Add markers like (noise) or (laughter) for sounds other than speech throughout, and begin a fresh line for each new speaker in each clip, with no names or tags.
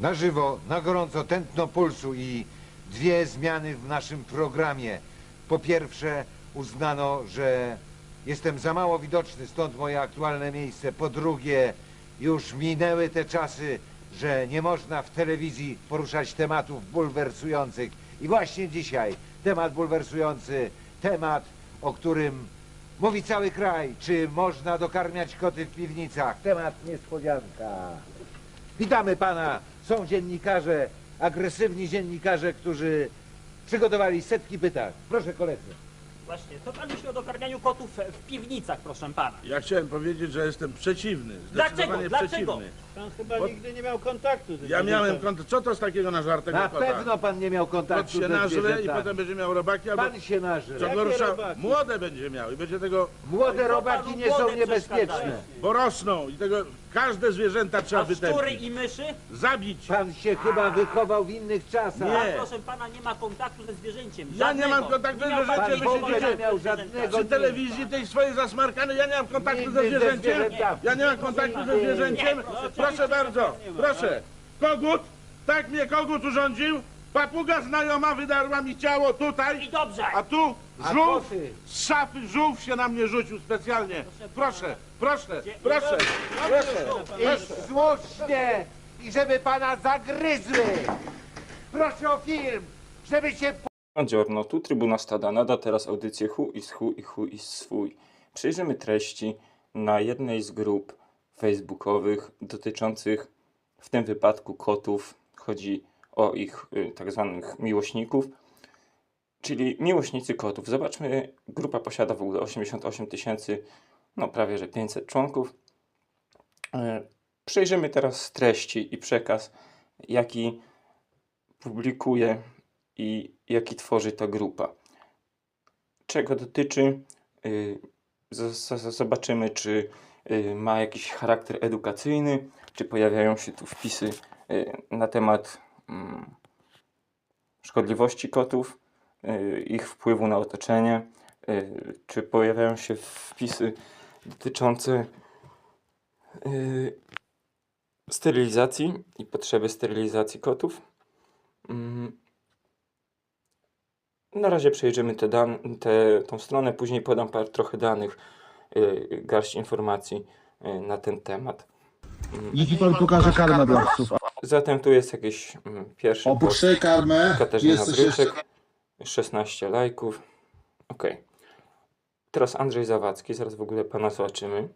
Na żywo, na gorąco, tętno pulsu i dwie zmiany w naszym programie. Po pierwsze, uznano, że jestem za mało widoczny, stąd moje aktualne miejsce. Po drugie, już minęły te czasy, że nie można w telewizji poruszać tematów bulwersujących. I właśnie dzisiaj temat bulwersujący, temat, o którym mówi cały kraj. Czy można dokarmiać koty w piwnicach? Temat niespodzianka. Witamy pana. Są dziennikarze, agresywni dziennikarze, którzy przygotowali setki pytań. Proszę koledzy.
Właśnie, co pan myśli o dokarmianiu kotów w piwnicach, proszę pana?
Ja chciałem powiedzieć, że jestem przeciwny.
Dlaczego?
Zdecydowanie
Dlaczego?
przeciwny.
Pan chyba
Bo-
nigdy nie miał kontaktu z
Ja miałem
zwierzętami.
kontakt. Co to z takiego nażartego
Na
kota?
pewno pan nie miał
Kot
kontaktu
się
ze
nażre i
zwierzętami.
potem będzie miał robaki, albo
Pan się nażył.
co
Jakie
gorsza,
robaki?
młode będzie miał i będzie tego,
Młode
Co
robaki nie są niebezpieczne.
bo rosną i tego każde zwierzęta trzeba
A szczury
wytępić.
i myszy?
Zabić.
Pan się chyba wychował w innych czasach.
Nie.
Pan, proszę pana, nie ma kontaktu ze zwierzęciem.
Ja nie mam kontaktu ze
miał pan
zwierzęciem,
Pan w ogóle nie miał żadnego.
Przy telewizji tej swojej zasmarkanej, ja nie mam kontaktu ze zwierzęciem. Ja nie mam kontaktu ze zwierzęciem. Proszę bardzo, proszę. Kogut, tak mnie kogut urządził. Papuga znajoma wydarła mi ciało
I
tutaj,
dobrze.
a tu żółw z szafy, żółw się na mnie rzucił specjalnie. Proszę, proszę,
Gdzie-
proszę, proszę,
I
proszę.
słusznie, i żeby pana zagryzły. Proszę o film, żeby się
Buongiorno, tu Trybuna Stada nada teraz audycję Hu is Hu i Hu is swój. Przyjrzymy treści na jednej z grup facebookowych dotyczących w tym wypadku kotów. Chodzi o ich y, tak zwanych miłośników, czyli miłośnicy kotów. Zobaczmy, grupa posiada w ogóle 88 tysięcy, no prawie że 500 członków. E, Przejrzymy teraz treści i przekaz, jaki publikuje i jaki tworzy ta grupa. Czego dotyczy, y, zobaczymy, czy y, ma jakiś charakter edukacyjny, czy pojawiają się tu wpisy y, na temat mm, szkodliwości kotów, ich wpływu na otoczenie, czy pojawiają się wpisy dotyczące sterylizacji i potrzeby sterylizacji kotów. Mm, na razie przejrzymy te dan- te, tą stronę, później podam par, trochę danych, yy, garść informacji yy, na ten temat.
Niech mi pan pokaże karmę dla psów.
Zatem tu jest jakiś mm, pierwszy post
Opuszczę karmę.
Katarzyna
jeszcze.
Bryczek, 16 lajków. Ok. Teraz Andrzej Zawadzki, zaraz w ogóle pana zobaczymy.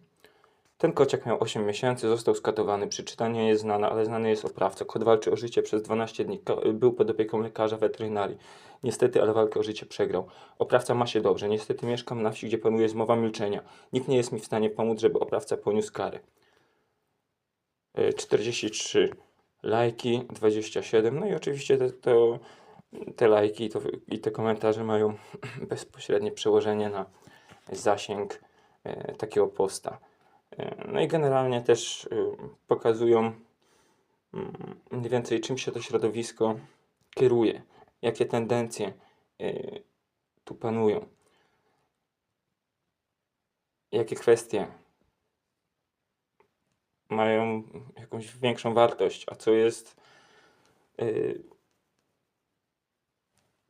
Ten kociak miał 8 miesięcy, został skatowany. Przyczyna nie jest znana, ale znany jest oprawca. Kot walczy o życie przez 12 dni. Był pod opieką lekarza weterynarii. Niestety, ale walkę o życie przegrał. Oprawca ma się dobrze. Niestety mieszkam na wsi, gdzie panuje zmowa milczenia. Nikt nie jest mi w stanie pomóc, żeby oprawca poniósł karę. E, 43 lajki, 27. No i oczywiście te, to, te lajki to, i te komentarze mają (clears throat) bezpośrednie przełożenie na zasięg e, takiego posta. E, No i generalnie też e, pokazują mm, mniej więcej czym się to środowisko kieruje, jakie tendencje e, tu panują, jakie kwestie mają jakąś większą wartość, a co jest y,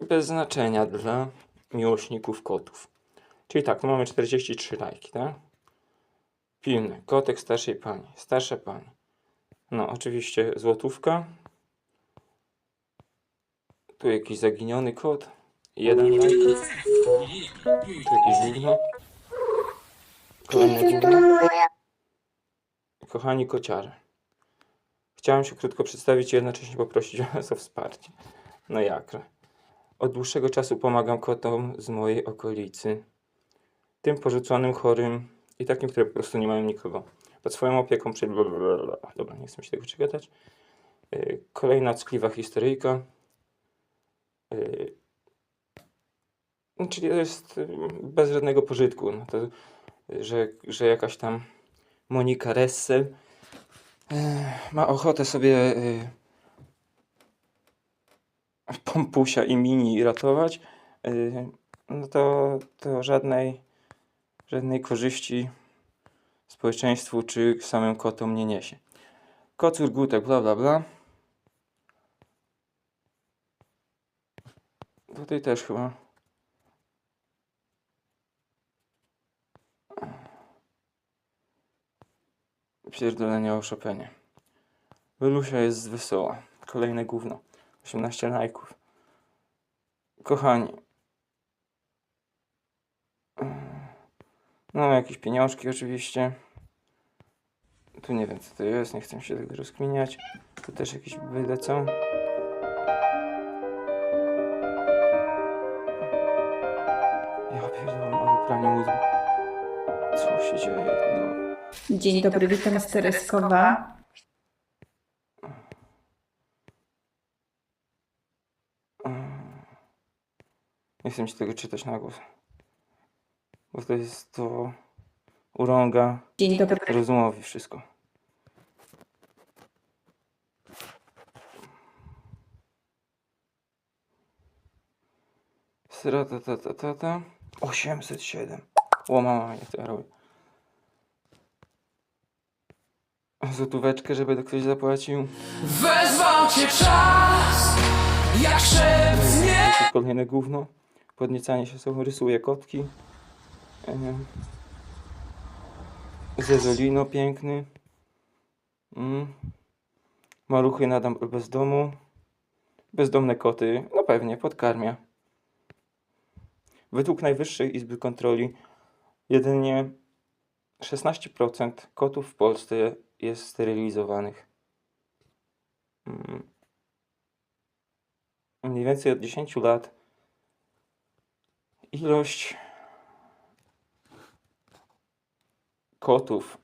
bez znaczenia dla miłośników kotów. Czyli tak, tu mamy 43 lajki, tak? Pilny, kotek starszej pani, starsza pani. No, oczywiście złotówka. Tu jakiś zaginiony kot. Jeden lajk. Tu jakieś gówno. Kolejne gówno. Kochani kociarze, chciałem się krótko przedstawić i jednocześnie poprosić (laughs) Was o wsparcie. No jakże. Od dłuższego czasu pomagam kotom z mojej okolicy. Tym porzuconym, chorym i takim, które po prostu nie mają nikogo. Pod swoją opieką blablabla. Dobra, nie chcę mi się tego czytać. Yy, Kolejna ckliwa historyjka. No, Czyli to jest yy, bez żadnego pożytku. No to, że, że jakaś tam Monika Ressel e, ma ochotę sobie e, Pompusia i Mini ratować, e, no to, to żadnej, Żadnej korzyści społeczeństwu czy samym kotom nie niesie. Kocur, gutek, bla bla bla. Tutaj też chyba. Pierdolenie o Chopinie. Wylusia jest wesoła. Kolejne gówno. 18 lajków. Kochani, No, jakieś pieniążki oczywiście. Tu nie wiem co to jest, nie chcę się tego rozkminiać. Tu też jakieś byle co. Ja pierdolę, ale pranie mózgu. Co się dzieje? No.
Dzień dobry, witam z Tereskowa.
Nie chcę się tego czytać na głos. Bo to jest to urąga
Dzień dobry.
rozumowi wszystko. Strata ta ta ta ta 807. O mama, jak to ja robię. Złotóweczkę, żeby ktoś zapłacił.
Wezwał cię czas, jak szepnie
To jest kolejne gówno. Podniecanie się sobą, rysuje kotki. Zezolino piękny. Mm. Maluchy nadam bez domu. Bezdomne koty, no pewnie, podkarmia. Według Najwyższej Izby Kontroli jedynie 16% kotów w Polsce jest sterylizowanych. Mm. Mniej więcej od 10 lat ilość kotów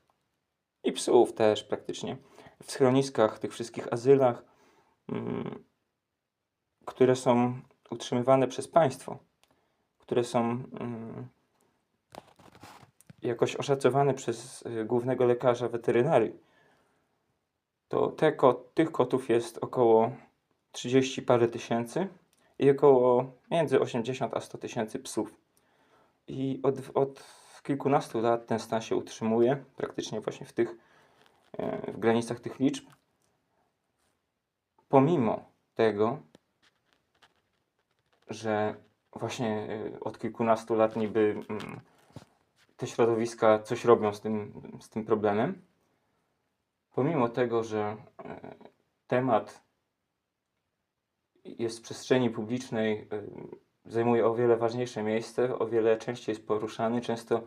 i psów też praktycznie w schroniskach, tych wszystkich azylach, mm, które są utrzymywane przez państwo, które są mm, jakoś oszacowane przez y, głównego lekarza weterynarii, to te kot, tych kotów jest około 30 parę tysięcy i około między 80 a 100 tysięcy psów. I od, od kilkunastu lat ten stan się utrzymuje, praktycznie właśnie w tych e, w granicach tych liczb. Pomimo tego, że właśnie e, od kilkunastu lat niby mm, te środowiska coś robią z tym, z tym problemem, pomimo tego, że e, temat jest w przestrzeni publicznej, zajmuje o wiele ważniejsze miejsce, o wiele częściej jest poruszany, często,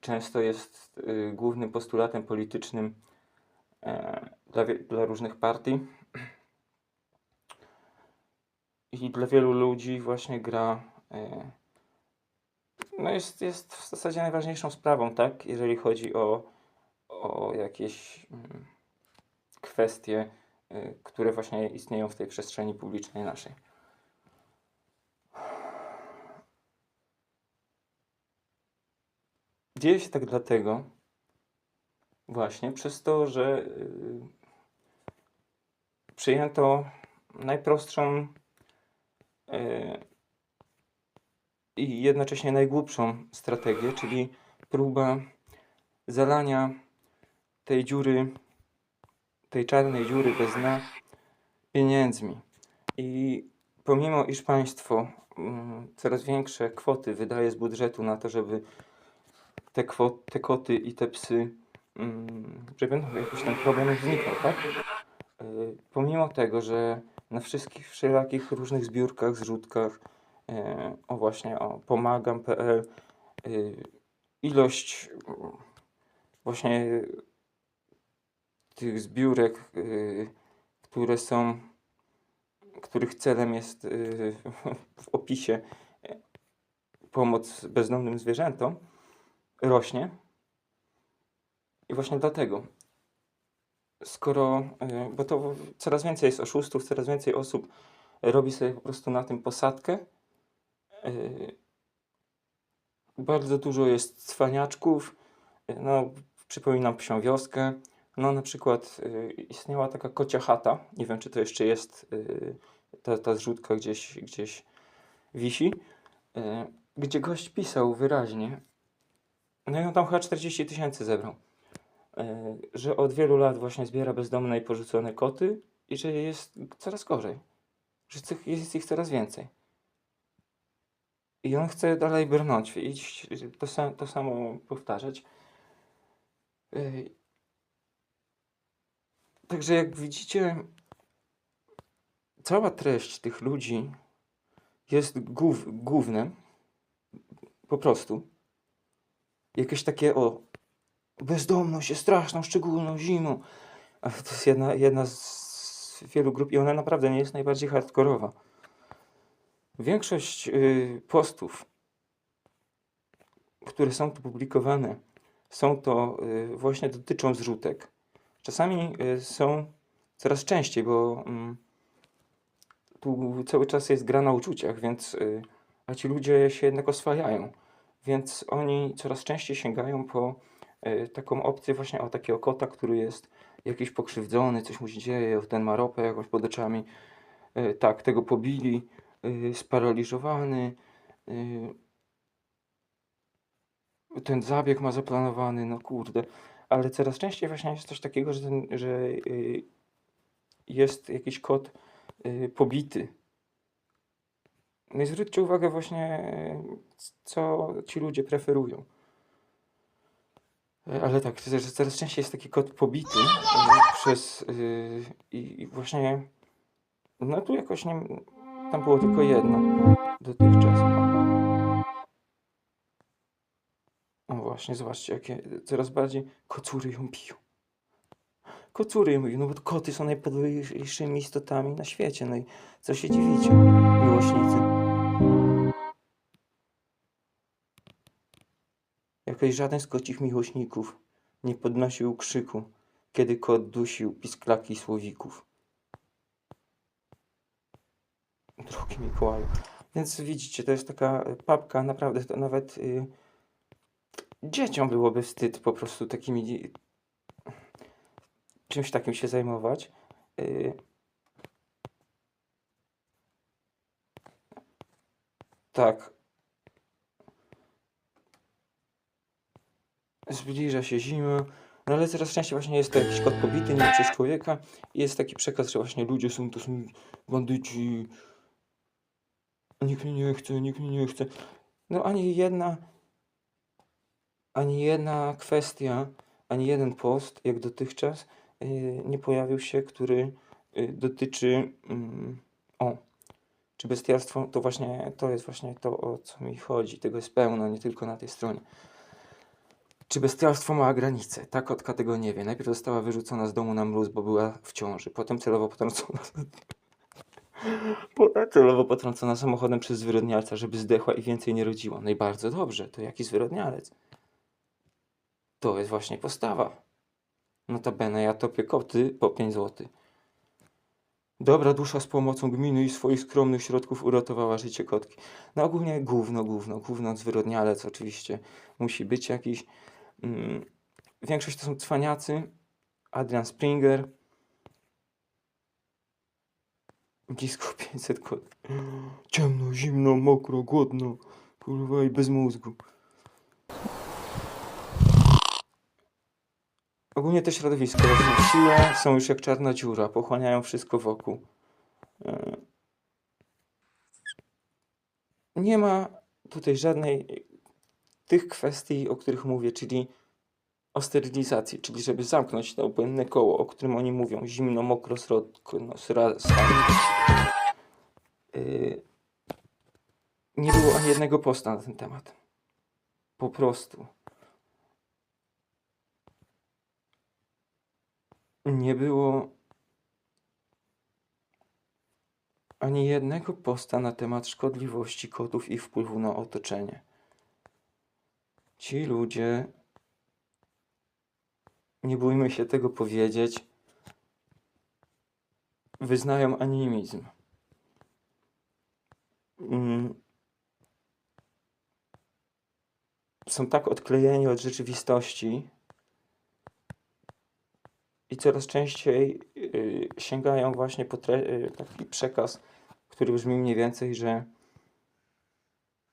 często jest y, głównym postulatem politycznym e, dla, dla różnych partii. I dla wielu ludzi właśnie gra e, no jest, jest w zasadzie najważniejszą sprawą, tak? Jeżeli chodzi o, o jakieś mm, kwestie, y, które właśnie istnieją w tej przestrzeni publicznej naszej. Dzieje się tak dlatego, właśnie przez to, że y, przyjęto najprostszą y, i jednocześnie najgłupszą strategię, czyli próba zalania tej dziury tej czarnej dziury bez dna pieniędzmi. I pomimo iż państwo mm, coraz większe kwoty wydaje z budżetu na to, żeby te, kwot, te koty i te psy, mm, żeby no, jakiś ten problem zniknął, tak? Y, Pomimo tego, że na wszystkich wszelakich różnych zbiórkach, zrzutkach, y, o właśnie o pomagam.pl, y, ilość mm, właśnie tych zbiórek, które są, których celem jest (laughs) w opisie pomoc bezdomnym zwierzętom, rośnie. I właśnie dlatego, skoro, y, bo to coraz więcej jest oszustów, coraz więcej osób robi sobie po prostu na tym posadkę. y, Bardzo dużo jest cwaniaczków. y, No, przypominam psią wioskę. No na przykład istniała taka kocia chata, nie wiem czy to jeszcze jest, ta, ta zrzutka gdzieś, gdzieś wisi, gdzie gość pisał wyraźnie, no i on tam chyba 40 tysięcy zebrał, y, że od wielu lat właśnie zbiera bezdomne i porzucone koty i że jest coraz gorzej, że jest ich coraz więcej. I on chce dalej brnąć, iść to, sa- to samo powtarzać. Yy, Także jak widzicie, cała treść tych ludzi jest gów, głównym, po prostu. Jakieś takie o bezdomność jest straszną, szczególną zimą. To jest jedna, jedna z wielu grup i ona naprawdę nie jest najbardziej hardkorowa. Większość y, postów, które są tu publikowane, są to y, właśnie dotyczą zrzutek. Czasami y, są coraz częściej, bo mm, tu cały czas jest gra na uczuciach, więc y, a ci ludzie się jednak oswajają. Więc oni coraz częściej sięgają po y, taką opcję właśnie o takiego kota, który jest jakiś pokrzywdzony, coś mu się dzieje, ten ma ropę jakoś pod oczami. Y, tak, tego pobili, y, sparaliżowany. ten zabieg ma zaplanowany, no kurde. Ale coraz częściej właśnie jest coś takiego, że, ten, że jest jakiś kot pobity. No i zwróćcie uwagę właśnie, co ci ludzie preferują. Y, Ale tak, że coraz częściej jest taki kot pobity y, przez... y, I właśnie... No tu jakoś nie... Tam było tylko jedno dotychczas. O właśnie, zobaczcie, jakie coraz bardziej kocury ją biją. Kocury ją biją, no bo koty są najpodlejszymi istotami na świecie. No i co się dziwicie, miłośnicy? Jakoś żaden z kocich miłośników nie podnosił krzyku, kiedy kot dusił pisklaki słowików. Drogi Mikołaju. Więc widzicie, to jest taka y, papka, naprawdę to nawet... Y, dzieciom byłoby wstyd po prostu takimi czymś takim się zajmować. Yy. Tak. Zbliża się zima, no ale coraz częściej właśnie jest to jakiś kot pobity, nie przez człowieka i jest taki przekaz, że właśnie ludzie są to są bandyci. Nikt mnie nie chce, nikt mnie nie chce. No ani jedna ani jedna kwestia, ani jeden post, jak dotychczas, yy, nie pojawił się, który yy, dotyczy. mm, o, czy bestialstwo to właśnie to jest właśnie to, o co mi chodzi. Tego jest pełno, nie tylko na tej stronie. Czy bestialstwo ma granice? Ta kotka tego nie wie. Najpierw została wyrzucona z domu na mróz, bo była w ciąży. Potem celowo potrącona. (laughs) Potem celowo potrącona samochodem przez zwyrodnialca, żeby zdechła i więcej nie rodziła. No i bardzo dobrze, to jaki zwyrodnialec. To jest właśnie postawa. Notabene ja topię koty po 5 zł. Dobra dusza z pomocą gminy i swoich skromnych środków uratowała życie kotki. No ogólnie gówno, gówno, gówno, zwyrodnialec oczywiście. Musi być jakiś. Mm, większość to są cwaniacy. Adrian Springer. Blisko 500 kot. Ciemno, zimno, mokro, głodno. Kurwa i bez mózgu. Ogólnie te środowiska rośnie w siłę, są już jak czarna dziura, pochłaniają wszystko wokół. E, Nie ma tutaj żadnej tych kwestii, o których mówię, czyli o sterylizacji, czyli żeby zamknąć to błędne koło, o którym oni mówią, zimno, mokro, srodko, no, sra, sra. Yy, Nie było ani jednego posta na ten temat. Po prostu. nie było ani jednego posta na temat szkodliwości kotów i wpływu na otoczenie. Ci ludzie, nie bójmy się tego powiedzieć, wyznają animizm. Mm. Są tak odklejeni od rzeczywistości, i coraz częściej y, sięgają właśnie po y, taki przekaz, który brzmi mniej więcej, że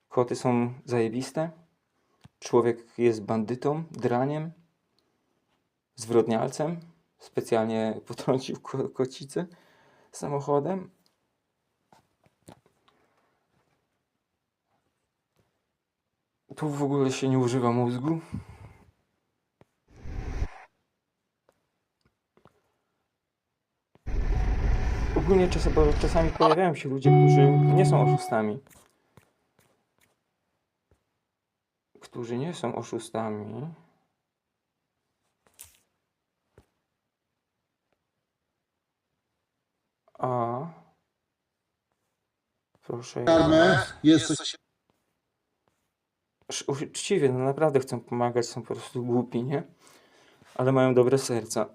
koty są zajebiste, człowiek jest bandytą, draniem, zwyrodnialcem, specjalnie (laughs) potrącił ko- kocicę samochodem. Tu w ogóle się nie używa mózgu. Ogólnie czasami pojawiają się ludzie, którzy nie są oszustami. Którzy nie są oszustami. A. Proszę.
Karmę, jest coś...
Sz- Uczciwie, no naprawdę chcą pomagać, są po prostu głupi, nie? Ale mają dobre serca.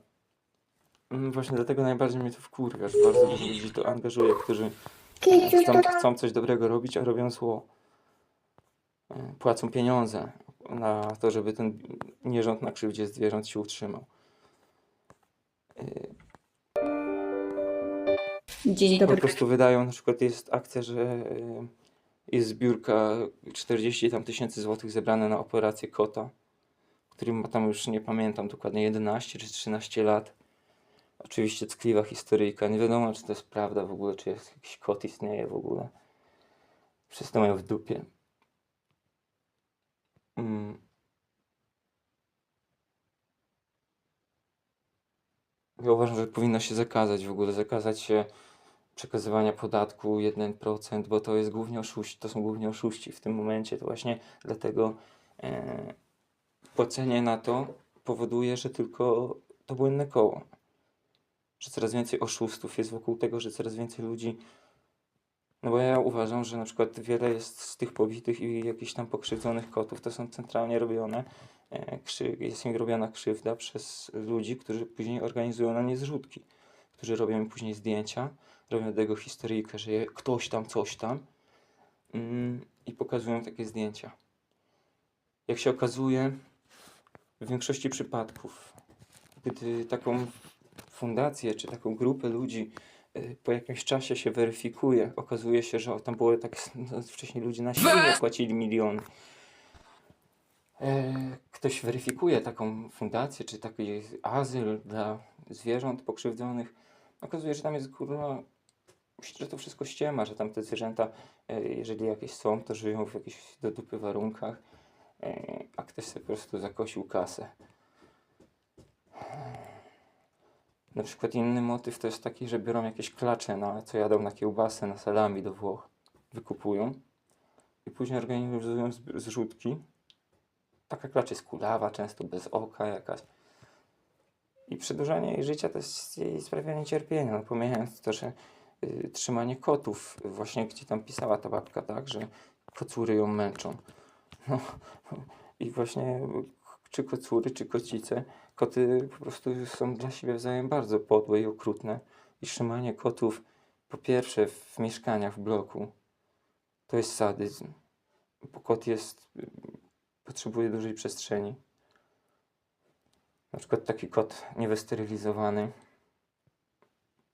Mm, Właśnie dlatego najbardziej mnie to wkurwia, że bardzo dużo ludzi to angażuje, którzy chcą, chcą coś dobrego robić, a robią zło. Płacą pieniądze na to, żeby ten nierząd na krzywdzie zwierząt się utrzymał.
Dzień
Po
dobry.
prostu wydają, na przykład jest akcja, że e, jest zbiórka 40 tam tysięcy złotych zebrane na operację kota, który ma tam już nie pamiętam dokładnie 11 czy 13 lat. Oczywiście tkliwa historyjka. Nie wiadomo, czy to jest prawda w ogóle, czy jest jakiś kot istnieje w ogóle. Wszyscy mają w dupie. Mm. Ja uważam, że powinno się zakazać w ogóle, zakazać się przekazywania podatku 1%, bo to jest głównie oszuści, to są głównie oszuści w tym momencie. To właśnie dlatego e, płacenie na to powoduje, że tylko to błędne koło. Że coraz więcej oszustów jest wokół tego, że coraz więcej ludzi. No bo ja uważam, że na przykład wiele jest z tych pobitych i jakichś tam pokrzywdzonych kotów, to są centralnie robione, jest im robiona krzywda przez ludzi, którzy później organizują na nie zrzutki, którzy robią im później zdjęcia, robią tego historyjkę, że ktoś tam, coś tam mm, i pokazują takie zdjęcia. Jak się okazuje, w większości przypadków, gdy taką fundację czy taką grupę ludzi y, po jakimś czasie się weryfikuje, okazuje się, że tam było tak no, wcześniej ludzie na siłę płacili miliony. E, Ktoś weryfikuje taką fundację czy taki azyl dla zwierząt pokrzywdzonych. Okazuje się, że tam jest kurwa że to wszystko ściema, że tam te zwierzęta, e, jeżeli jakieś są, to żyją w jakichś do dupy warunkach, e, a ktoś sobie po prostu zakosił kasę. Na przykład inny motyw to jest taki, że biorą jakieś klacze, na, co jadą na kiełbasę, na salami do Włoch, wykupują i później organizują zrzutki. Taka klacz jest kulawa, często bez oka jakaś. I przedłużanie jej życia to jest jej sprawianie cierpienia, no, pomijając to, że y, trzymanie kotów, właśnie gdzie tam pisała ta babka, tak, że kocury ją męczą. No, I właśnie czy kocury, czy kocice, koty po prostu są dla siebie wzajem bardzo podłe i okrutne. I trzymanie kotów, po pierwsze w mieszkaniach, w bloku, to jest sadyzm. Bo kot jest, y, potrzebuje dużej przestrzeni. Na przykład taki kot niewysterylizowany,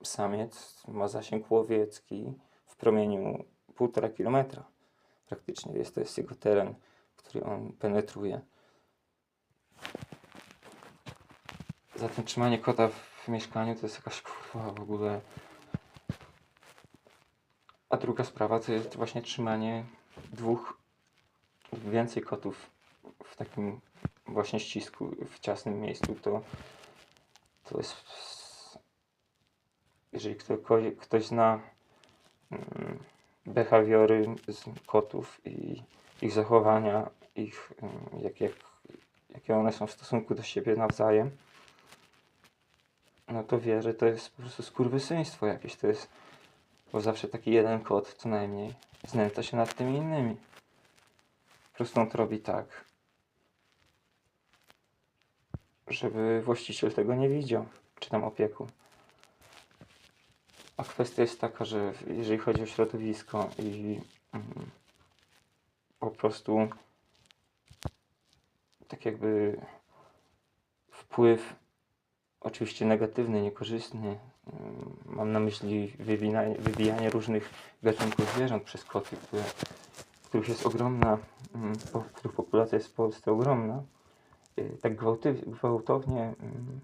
samiec ma zasięg łowiecki w promieniu 1,5 kilometra. Praktycznie jest to jest jego teren, który on penetruje. Zatem trzymanie kota w mieszkaniu to jest jakaś kurwa w ogóle. A druga sprawa to jest właśnie trzymanie dwóch lub więcej kotów w takim właśnie ścisku, w ciasnym miejscu. To, to jest jeżeli kto, ktoś zna mm, behawiory kotów i ich zachowania, ich, mm, jak, jak, jakie one są w stosunku do siebie nawzajem, no to wie, że to jest po prostu skurwysyństwo jakieś. To jest, bo zawsze taki jeden kot co najmniej znęca się nad tymi innymi. Po prostu on to robi tak, żeby właściciel tego nie widział, czy tam opiekun. A kwestia jest taka, że jeżeli chodzi o środowisko i mm, po prostu tak jakby wpływ oczywiście negatywny, niekorzystny, mm, mam na myśli wywinanie, wybijanie różnych gatunków zwierząt przez koty, które, których jest ogromna, mm, których populacja jest w Polsce ogromna, tak gwałty, gwałtownie mm,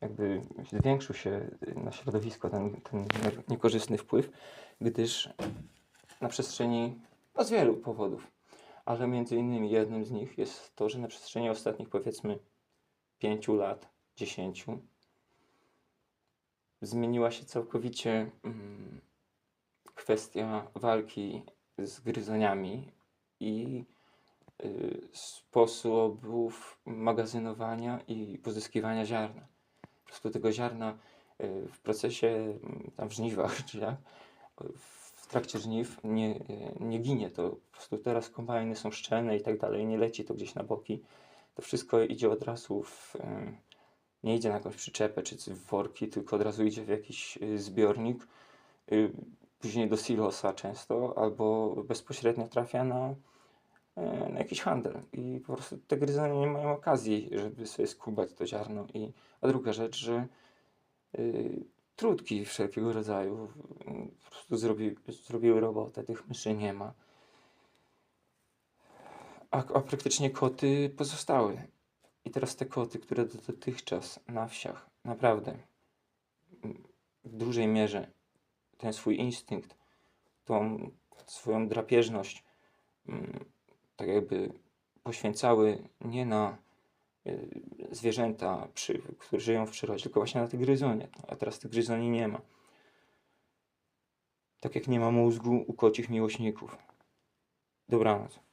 jakby zwiększył się na środowisko ten, ten niekorzystny wpływ, gdyż na przestrzeni no z wielu powodów, ale między innymi jednym z nich jest to, że na przestrzeni ostatnich powiedzmy 5 lat, 10 zmieniła się całkowicie mm, kwestia walki z gryzoniami i y, sposobów magazynowania i pozyskiwania ziarna. Po prostu tego ziarna y, w procesie, mm, tam w żniwach, czy jak, w trakcie żniw nie, y, nie ginie to. Po prostu teraz kombajny są szczelne i tak dalej, nie leci to gdzieś na boki. To wszystko idzie od razu w, y, nie idzie na jakąś przyczepę czy w worki, tylko od razu idzie w jakiś y, zbiornik, y, później do silosa często, albo bezpośrednio trafia na, na jakiś handel. I po prostu te gryzonie nie mają okazji, żeby sobie skubać to ziarno. I, a druga rzecz, że y, trutki wszelkiego rodzaju po prostu zrobi, zrobiły robotę, tych myszy nie ma. A, a praktycznie koty pozostały. I teraz te koty, które do- dotychczas na wsiach naprawdę w dużej mierze ten swój instynkt, tą swoją drapieżność, mm, tak jakby poświęcały nie na y, zwierzęta, przy, które żyją w przyrodzie, tylko właśnie na te gryzonie. A teraz tych gryzoni nie ma. Tak jak nie ma mózgu u kocich miłośników. Dobranoc.